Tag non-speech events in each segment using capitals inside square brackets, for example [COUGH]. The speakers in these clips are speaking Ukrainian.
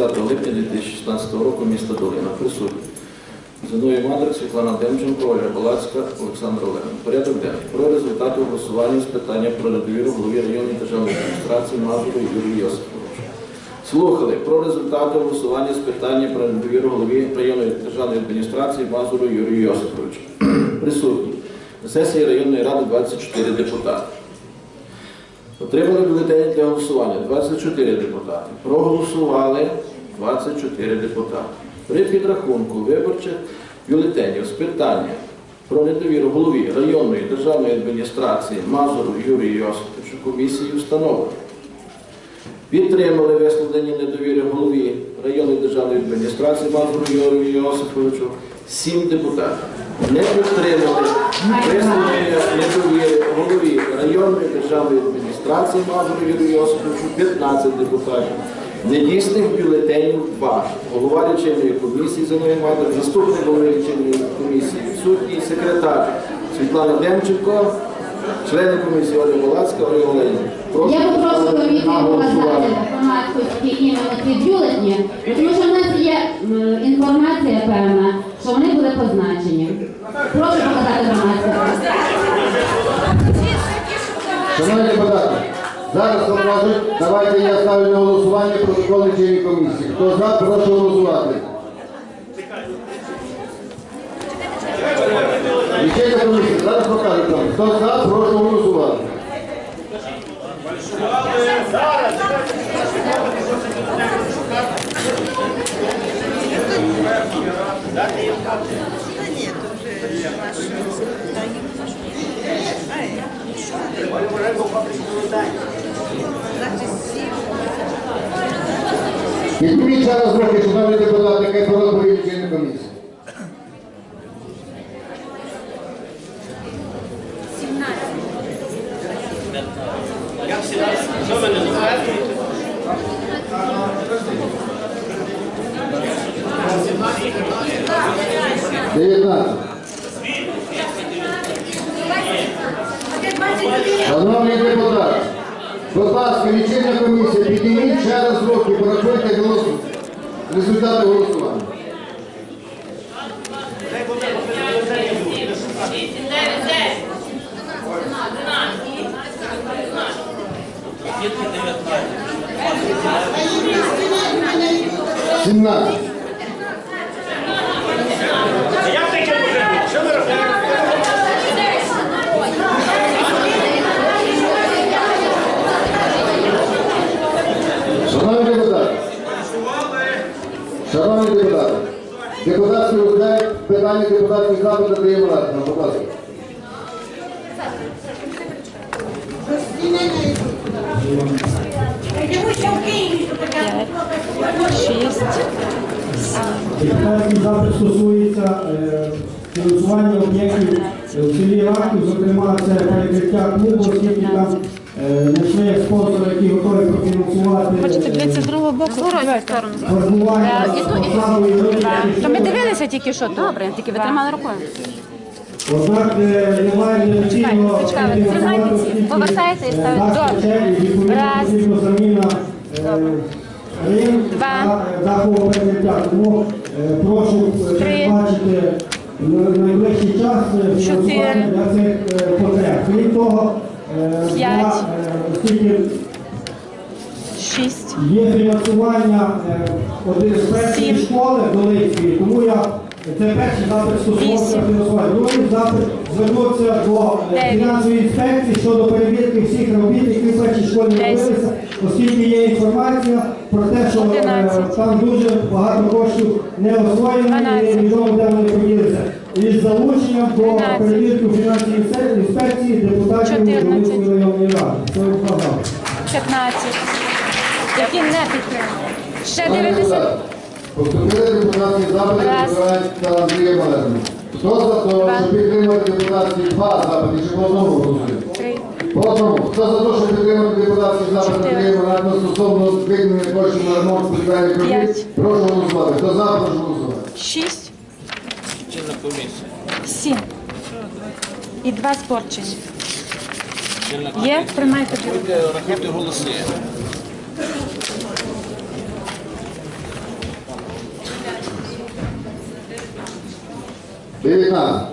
20 липня 2016 року міста Долина. Присутні. Зіною Мандрик, Світлана Демченко, Ольга Балацька, Олександр Олеган. Порядок денний. Про результати голосування з питання про недовіру голові районної державної адміністрації Мазуру Юрію Йосиповичу. Слухали про результати голосування з питання про недовіру голові районної державної адміністрації Мазуру Юрію Йосиповичу. [CLEARS THROAT] Присутні. На сесії районної ради 24 депутати. Отримали бюлетені для голосування 24 депутати. Проголосували 24 депутати. При підрахунку виборчих бюлетенів з питання про недовіру голові районної державної адміністрації Мазуру Юрію Йосиповичу комісії встановлено. Підтримали висловлення недовіри голові районної державної адміністрації Мазуру Юрію Йосиповичу 7 депутатів. Не підтримали висловлення недовіри голові районної державної адміністрації Мазуру Юрію Йосиповичу 15 депутатів. Недійсних бюлетенів 2. Голова лічильної комісії Зиновій Мадер, заступник голови лічильної комісії, відсутній секретар Світлана Демченко, члени комісії Оля Волацька, Оленівна. Прошу Я попрошу комісію показати голосування. громадськості іменно ці бюлетні, тому що в нас є інформація певна, що вони були позначені. Прошу показати громадськості. Шановні депутати, зараз покажуть, давайте я ставлю на голосування протокол лічильної комісії. Хто за, прошу голосувати. Лічильна комісія, зараз покажуть вам. Хто за, прошу голосувати. Підніміть зараз руки, шановні депутати, яке про доповідь лічильної комісії. 19. Шановні депутати, ласка, лічильна комісія, підніміть ще раз руки, порахуйте голосу. Результати голосування. 17. Питання депутатських запитів надаємо раді. Будь ласка. Депутатський запит стосується е, фінансування об'єктів е, в селі Рахів, зокрема це перекриття клубу, оскільки там е, знайшли спонсори, які готові профінансувати Хочете е, дивитися з другого боку? Сторони. формування Е, і ту. посадової. То ми дивилися тільки що. Добре, тільки ви тримали рукою. Однак е, немає тримайте ці. Повертайте і ставите. Добре. Раз. потрібна заміна е, рим Два. е, дахового перекриття. Тому е, прошу е, Три. передбачити на найближчий час е, фінансування Чотири. для цих е, потреб. Крім того, е, П'ять. Шість. Є фінансування е, один з першої школи Долицької, тому я це перший запит Вісім. фінансування. Другий запит звернувся до е, фінансової інспекції щодо перевірки всіх робіт, які в першій школі робилися, оскільки є інформація про те, що е, там дуже багато коштів не освоєно і невідомо, де вони поділися. Із залученням до перевірки фінансової інспекції депутатів Чотирнадцять. Районної ради. Це вказав. 15. Які не підтримали. Ще Шановні дивитися. депутати, Поступили депутатські запити Раз. Миколаївська Андрія Малезна. Хто за те, Два. щоб підтримати депутатські два запити, чи по одному голосує? Три. По одному. Хто за те, щоб підтримати депутатські запити Чотири. Андрія Малезна стосовно звільнення коштів на ремонт спеціальних робіт? П'ять. Прошу голосувати. Хто за, прошу голосувати. Шість. Лічильна комісія. Сім. І два спорчені. Є? Приймайте. Рахуйте, рахуйте голоси. Дев'ятнадцять.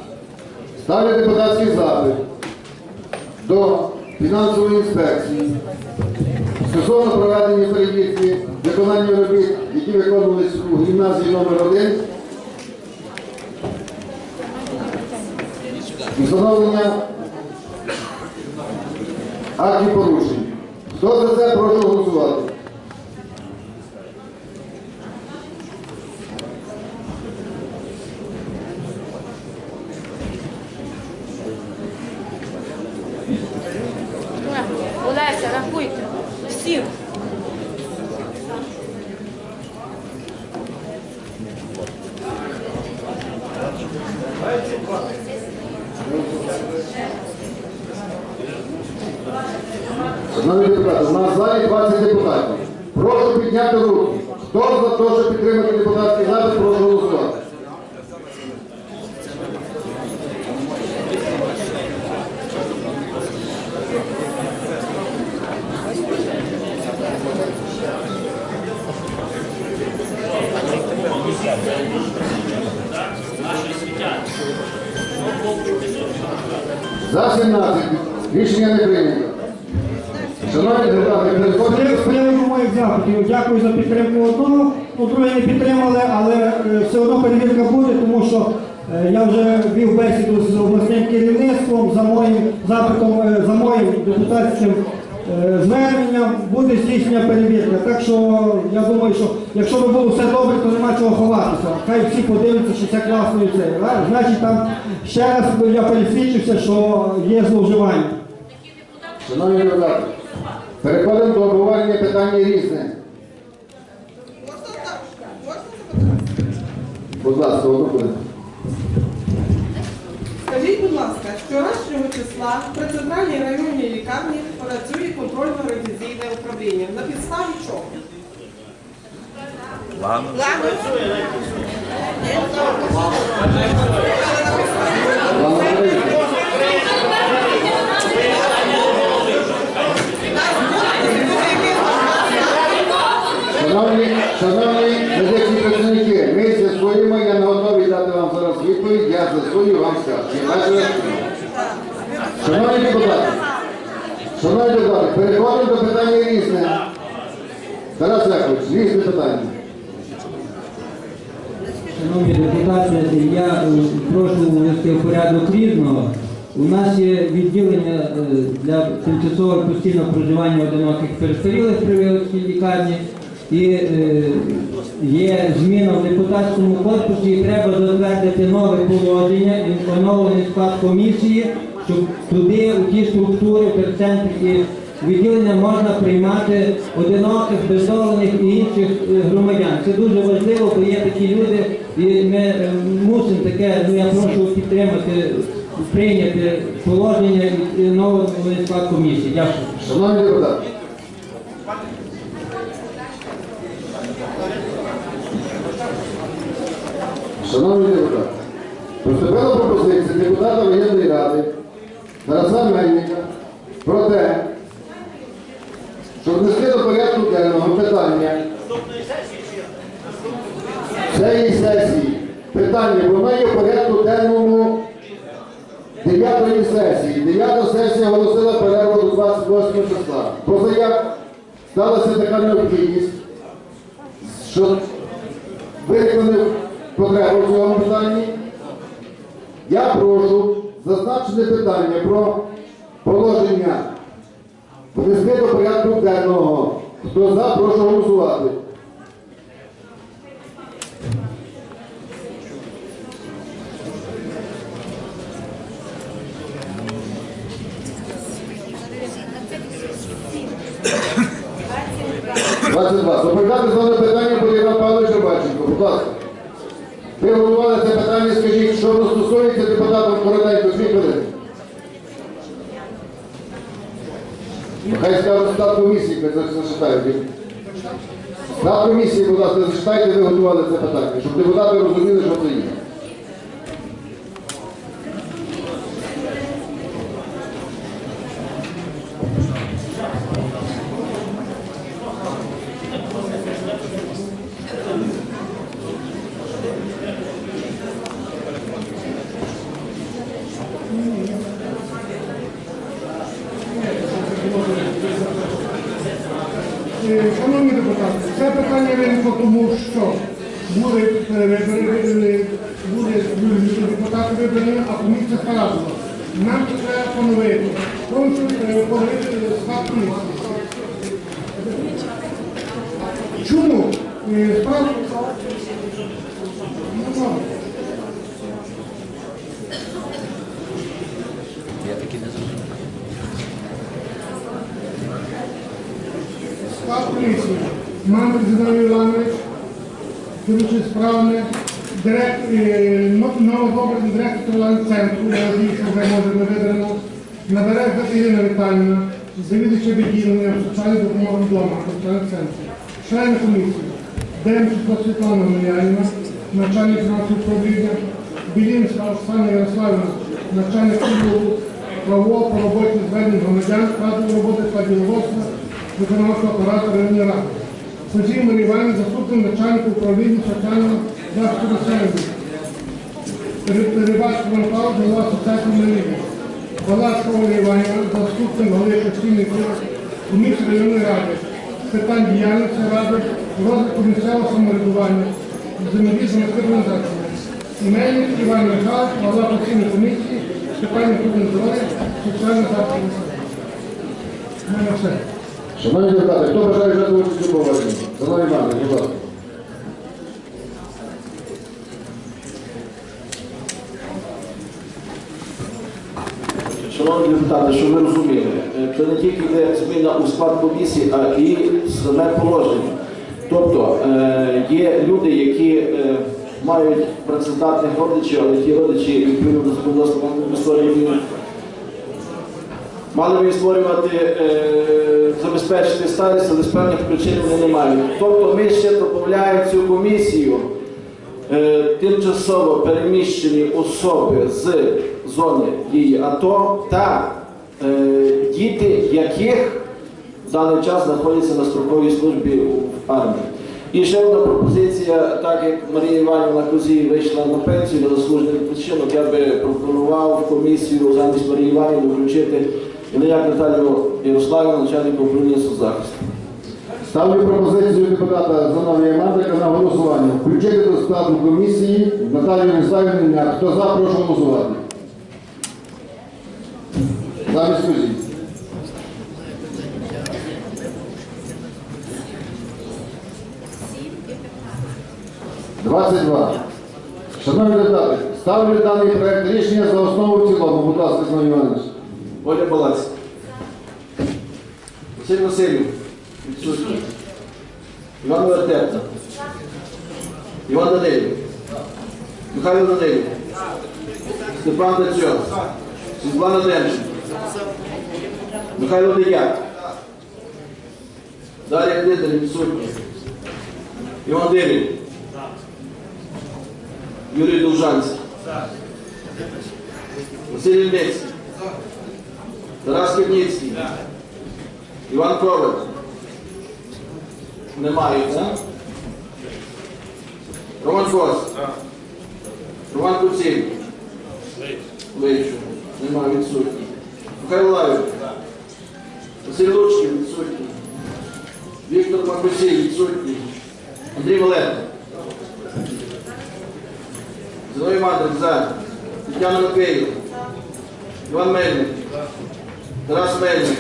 Ставлю депутатський запит до фінансової інспекції стосовно проведення перевірки виконання робіт, які виконувалися у гімназії номер 1 встановлення актів порушень. Хто за це прошу голосувати? Олеся, рахуйте. Всі. Шановні депутати, у нас в залі 20 депутатів. Прошу підняти руки. Хто за те, щоб підтримати депутатський запит, прошу голосувати. За 17. Рішення не прийнято. Шановні депутати, переходимо. З приводу моїх запитів, дякую за підтримку одного, ну друге не підтримали, але е, все одно перевірка буде, тому що е, я вже вів бесіду з обласним керівництвом за моїм запитом, е, за моїм депутатським е, зверненням буде здійснення перевірка. Так що я думаю, що якщо би було все добре, то нема чого ховатися. Хай всі подивляться, що це класно і це. А, Значить, там ще раз я пересвідчився, що є зловживання. Шановні депутати, переходимо до обговорення питання різне. Будь ласка, одну хвилину. Скажіть, будь ласка, вчорашнього числа при центральній районній лікарні працює контрольно-ревізійне управління. На підставі чого? Плану. Шановні, шановні медичні працівники, ми з'ясуємо, я не готовий дати вам зараз відповідь, я з'ясую вам скажу. Шановні депутати, шановні депутати, переходимо до питання різне. Тарас Якович, різне питання. Шановні депутати, я е, прошу ввести в порядок різного. У нас є відділення е, для тимчасового постійного проживання одиноких перестарілих при Вилицькій лікарні і е, є зміна в депутатському корпусі і треба затвердити нове положення, і оновлений склад комісії, щоб туди, у ті структури, перцентрики відділення можна приймати одиноких, бездолених і інших е, громадян. Це дуже важливо, бо є такі люди, і ми е, мусимо таке, ну я прошу підтримати, прийняти положення новий склад комісії. Дякую. Шановні депутати. Шановні депутати, поступила пропозиція депутата воєнної ради Тараса Мельника про те, щоб внести до порядку денного питання цієї сесії. Питання, воно є в порядку денному Дев'ятої сесії. Дев'ята сесія оголосила перерву до 28 числа. Позаяк сталася така необхідність, що виникли потреба в цьому питанні. Я прошу зазначене питання про положення внести до порядку денного. Хто за, прошу голосувати. Доповідати з питання буде Іван Павлович Будь ласка. Ви головували це питання, скажіть, що стосується депутатам коротенько, дві хвилини. Хай скажуть склад комісії, хай зачитають. Склад комісії, будь ласка, зачитайте, ви готували це питання, щоб депутати розуміли, що це є. Шановні депутати, це питання виникло тому, що були перевибори, були депутати вибрані, а комісія складувала. Нам це треба поновити. Прошу е, поновити склад комісії. Чому? Е, Справа... Ну, ладно. Склад Мандр Зіновій Іванович, керуючий справами, директор, е, но- новообраний директор центру, я надію, що вже може не вибрано, Наберег Катерина Віталіна, завідувача відділення соціальної допомоги вдома, соціальний центр, члени комісії, Демченко Світлана Миляївна, начальник фінансового управління, Білінська Оксана Ярославівна, начальник відділу правового по роботі звернень громадян, складу роботи та діловодства, виконавчого апарату районної ради. Сергій Марій Іванівна, заступник начальника управління соціального захисту населення. Іван Павлович, голова асоціації Марії. Палацька Оля Іванівна, заступник голови постійної комісії районної ради. Питань діяльності ради, розвитку місцевого самоврядування, взаємодії з громадськими організаціями. Імельник Іван Михайлович, голова постійної комісії, питань здоров'я, соціального захисту населення. У мене все. Шановні депутати, хто бажає жертвувати цю поважні? Шановні Івановна, будь ласка. Шановні депутати, щоб ви розуміли, е, це не тільки йде зміна у склад комісії, а і саме положення. Тобто е, є люди, які е, мають працездатних родичів, але ті родичі відповідно до законодавства мали б створювати, е, забезпечити старість, але з певних причин вони не мають. Тобто ми ще додаємо цю комісію е, тимчасово переміщені особи з зони дії АТО та е, діти, яких в даний час знаходяться на строковій службі в армії. І ще одна пропозиція, так як Марія Іванівна Козій вийшла на пенсію на заслужений відпочинок, я би пропонував комісію замість Марії Іванівни включити Ілияк Наталію Ярославівну, начальника управління соцзахисту. Ставлю пропозицію депутата Зиновія Мандрика на голосування. Включити до складу комісії Наталію Ярославівну. Хто за, прошу голосувати. Замість Кузі. Двадцять два. Шановні депутати, ставлю даний проект рішення за основу в цілому. Будь ласка, Іванович. Оля Балась. Василь Васильів. Відсутній. Іван Вертепта. Іван Данилів. Михайло Данилів. Степан Дацьон. Світлана Демченко. Михайло Дедяк. Дар'я Дмитрий відсутній. Іван Дирів. Юрій Довжанський. Василь Ільницький. Тарас Кирніцький. Іван Коваль. Немає, так? Роман Кос. Роман Куців. Вийшов. Немає відсутній. Михайло Лавів. Василь Лучків відсутній. Віктор Макусій відсутній. Андрій Валерко. Зиновій Мандрик за. Тетяна Макеєва. Іван Мельник. Тарас Мельник.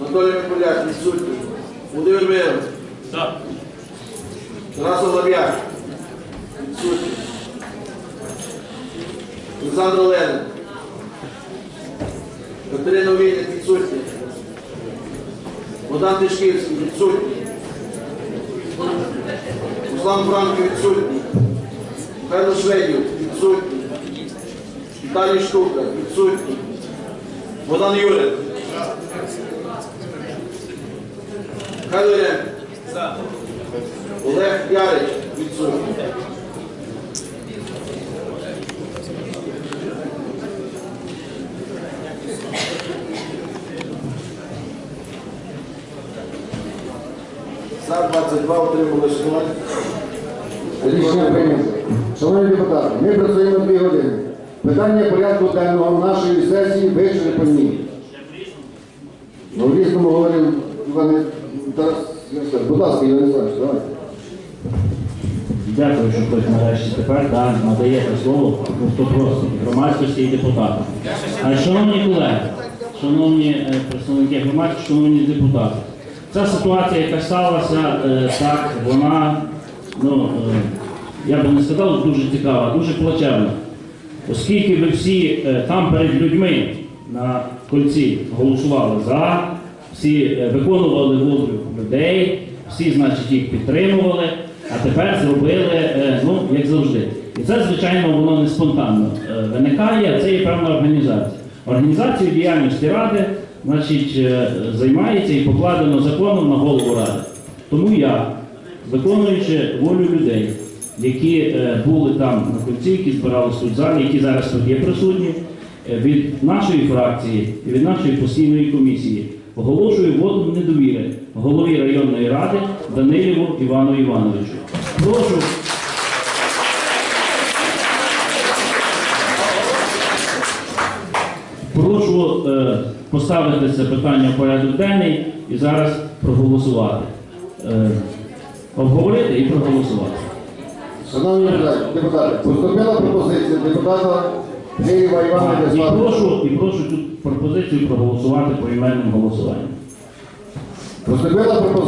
Анатолій Миколяк, відсутній. Володимир Миров. Тарас Олов'як. Відсутній. Олександр Оленик. Катерина Війник, відсутня. Богдан Тишківський, відсутній. Руслан Франко, відсутній. Михайло Шведів, відсутній. Віталій Штука, відсутній. Богдан Юрик. Михайло Єрем. Олег Ярич, відсутній. За 22 отримали голосування. Рішення прийнято. Шановні депутати, ми працюємо дві години. Питання порядку денного нашої сесії вичерпані. Ну, в різному говорив Іван Тарас. Будь ласка, Іван Іванович, давайте. Дякую, що хтось нарешті тепер да, надаєте слово, ну, хто просить, громадськості і депутатам. А шановні колеги, шановні е, представники громадськості, шановні депутати, ця ситуація, яка сталася, е, так, вона, ну, е, я би не сказав, дуже цікава, дуже плачевна. Оскільки ви всі е, там перед людьми на кольці голосували за, всі е, виконували волю людей, всі, значить, їх підтримували, а тепер зробили, е, ну, як завжди. І це, звичайно, воно не спонтанно виникає, це є певна організація. Організацією діяльності Ради, значить, займається і покладено законом на голову Ради. Тому я, виконуючи волю людей, які е, були там на кольці, які збирались тут залі, які зараз тут є присутні, е, від нашої фракції і від нашої постійної комісії оголошую воду недовіри голові районної ради Данилєву Івану Івановичу. Прошу. Прошу е, поставити це питання в порядок денний і зараз проголосувати. Обговорити і проголосувати. Шановні депутати, поступила пропозиція депутата Києва Івана І Ярославовича. прошу, і прошу цю пропозицію проголосувати по іменному голосуванню. Поступила пропозиція.